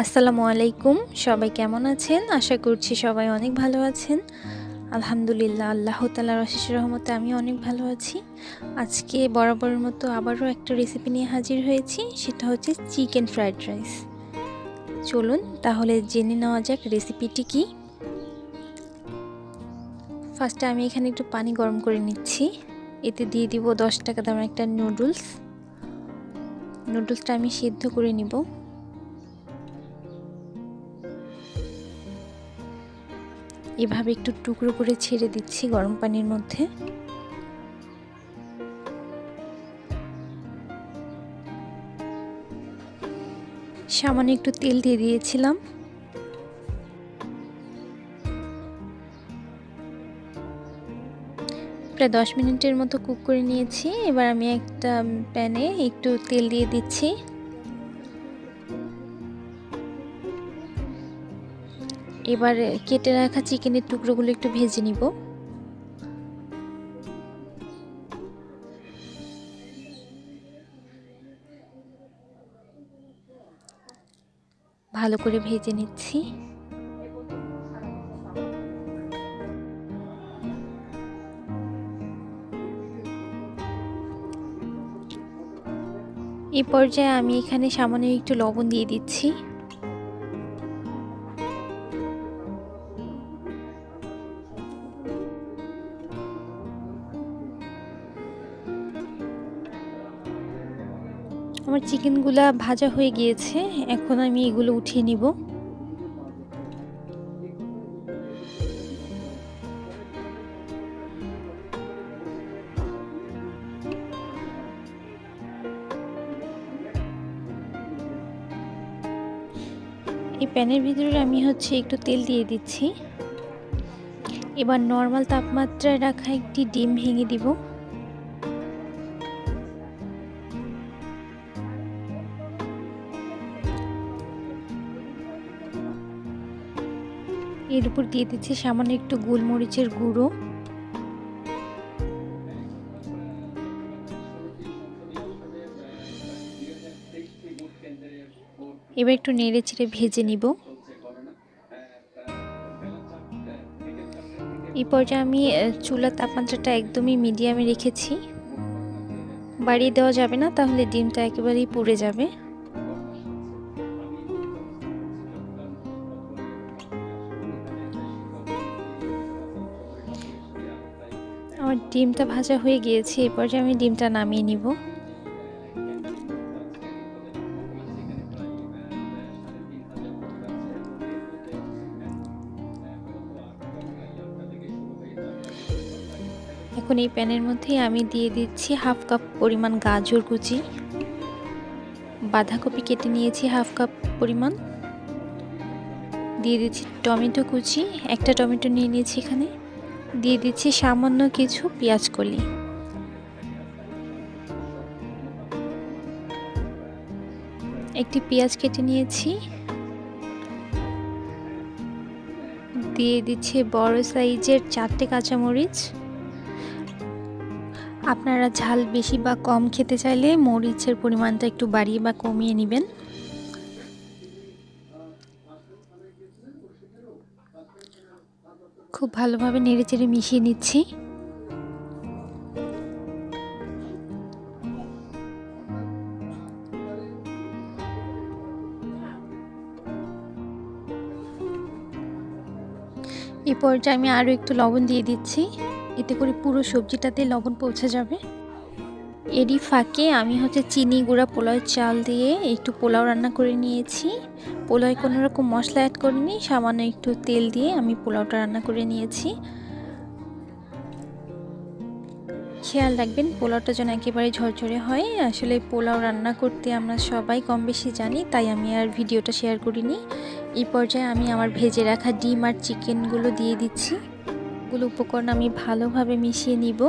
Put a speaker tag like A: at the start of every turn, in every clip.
A: আসসালামু আলাইকুম। সবাই কেমন আছেন? আশা করছি সবাই অনেক ভালো আছেন। আলহামদুলিল্লাহ, আল্লাহ তালার অশেষ রহমতে আমি অনেক ভালো আছি। আজকে বরাবরের মতো আবারও একটা রেসিপি নিয়ে হাজির হয়েছি, সেটা হচ্ছে চিকেন ফ্রাইড রাইস চলুন তাহলে জেনে নেওয়া যাক রেসিপিটি কি। ফার্স্টে আমি এখানে একটু পানি গরম করে নিচ্ছি। এতে দিয়ে দিব দশ টাকা দামের একটা নুডলস নুডলসটা আমি সিদ্ধ করে নিব। এভাবে একটু টুকরো করে ছেড়ে দিচ্ছি গরম পানির মধ্যে। সামান্য একটু তেল দিয়ে দিয়েছিলাম। প্রায় দশ মিনিটের মতো কুক করে নিয়েছি। এবার আমি একটা প্যানে একটু তেল দিয়ে দিচ্ছি। এবার কেটে রাখা চিকেনের টুকরোগুলো একটু ভেজে নিব। ভালো করে ভেজে নিচ্ছি। এই পর্যায়ে আমি এখানে সামান্য একটু লবণ দিয়ে দিচ্ছি। আমার চিকেনগুলা ভাজা হয়ে গিয়েছে, এখন আমি এগুলো উঠিয়ে নিব। এই প্যানের ভিতরে আমি হচ্ছে একটু তেল দিয়ে দিচ্ছি। এবার নর্মাল তাপমাত্রায় রাখা একটি ডিম ভেঙে দিব। এর উপর দিয়ে দিচ্ছি সামান্য একটু গোলমরিচের গুঁড়ো। এবার একটু নেড়ে চেড়ে ভেজে নিব। এই পর্যায়ে আমি চুলার তাপমাত্রাটা একদমই মিডিয়ামে রেখেছি। বাড়িয়ে দেওয়া যাবে না, তাহলে ডিমটা একেবারেই পুড়ে যাবে। আমার ডিমটা ভাজা হয়ে গিয়েছে এরপর যে আমি ডিমটা নামিয়ে নিব। এখন এই প্যানের মধ্যে আমি দিয়ে দিচ্ছি হাফ কাপ পরিমাণ গাজর কুচি। বাঁধাকপি কেটে নিয়েছি হাফ কাপ পরিমাণ। দিয়ে দিচ্ছি টমেটো কুচি, একটা টমেটো নিয়ে নিয়েছি এখানে। দিয়ে দিচ্ছি সামান্য কিছু পেঁয়াজ কলি। একটি পেঁয়াজ কেটে নিয়েছি। দিয়ে দিচ্ছি বড় সাইজের চারটে কাঁচামরিচ। আপনারা ঝাল বেশি বা কম খেতে চাইলে মরিচের পরিমাণটা একটু বাড়িয়ে বা কমিয়ে নেবেন। খুব ভালোভাবে নেড়ে চেড়ে মিশিয়ে নিচ্ছি। এই পর্যায়ে আমি আরও একটু লবণ দিয়ে দিচ্ছি। এতে করে পুরো সবজিটাতে লবণ পৌঁছে যাবে। এরই ফাঁকে আমি হচ্ছে চিনি গুঁড়া পোলাও চাল দিয়ে একটু পোলাও রান্না করে নিয়েছি। পোলাওয়ে কোনো রকম মশলা অ্যাড করিনি, সামান্য একটু তেল দিয়ে আমি পোলাওটা রান্না করে নিয়েছি। খেয়াল রাখবেন, পোলাওটা যেন একেবারে ঝরঝরে হয়। আসলে পোলাও রান্না করতে আমরা সবাই কম বেশি জানি, তাই আমি আর ভিডিওটা শেয়ার করিনি। এই পর্যায়ে আমি আমার ভেজে রাখা ডিম আর চিকেনগুলো দিয়ে দিচ্ছি। গুলো উপকরণ আমি ভালোভাবে মিশিয়ে নিব।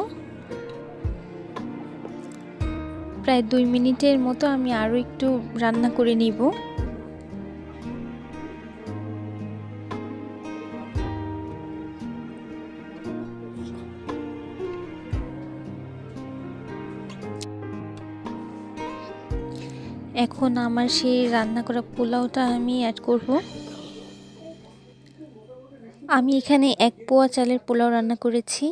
A: প্রায় দুই মিনিটের মতো আমি আরও একটু রান্না করে নিব। এখন আমার সেই রান্না করা পোলাওটা আমি অ্যাড করব। আমি এখানে এক পোয়া চালের পোলাও রান্না করেছি।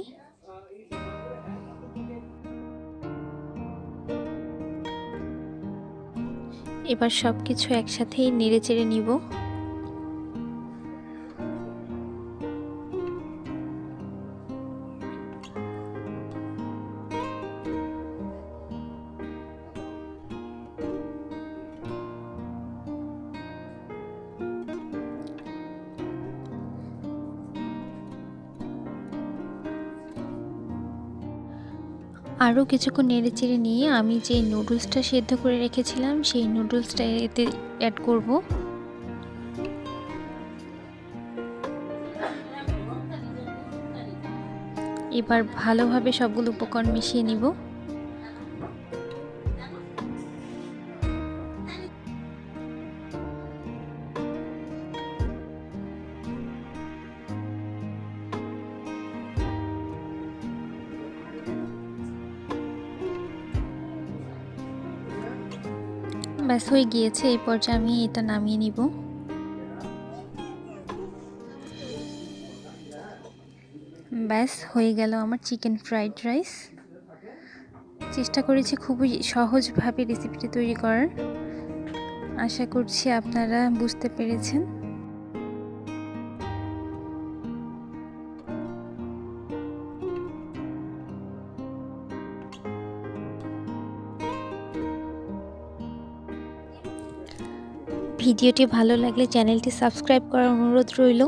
A: এবার সব কিছু একসাথেই নেড়ে চেড়ে নিব। আরও কিছুক্ষণ নেড়ে চেড়ে নিয়ে আমি যে নুডলসটা সেদ্ধ করে রেখেছিলাম, সেই নুডলসটা এতে অ্যাড করব। এবার ভালোভাবে সবগুলো উপকরণ মিশিয়ে নিব। ব্যাস হয়ে গিয়েছে, এই পর্যায়ে আমি এটা নামিয়ে নিব। ব্যাস, হয়ে গেল আমার চিকেন ফ্রাইড রাইস। চেষ্টা করেছি খুবই সহজভাবে রেসিপিটি তৈরি করার। আশা করছি আপনারা বুঝতে পেরেছেন। ভিডিওটি ভালো লাগলে চ্যানেলটি সাবস্ক্রাইব করার অনুরোধ রইল।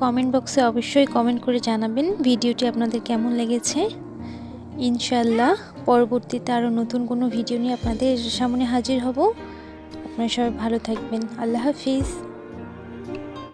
A: কমেন্ট বক্সে অবশ্যই কমেন্ট করে জানাবেন ভিডিওটি আপনাদের কেমন লেগেছে। ইনশাল্লাহ পরবর্তীতে আরও নতুন কোনো ভিডিও নিয়ে আপনাদের সামনে হাজির হব। আপনারা সবাই ভালো থাকবেন। আল্লাহ হাফিজ।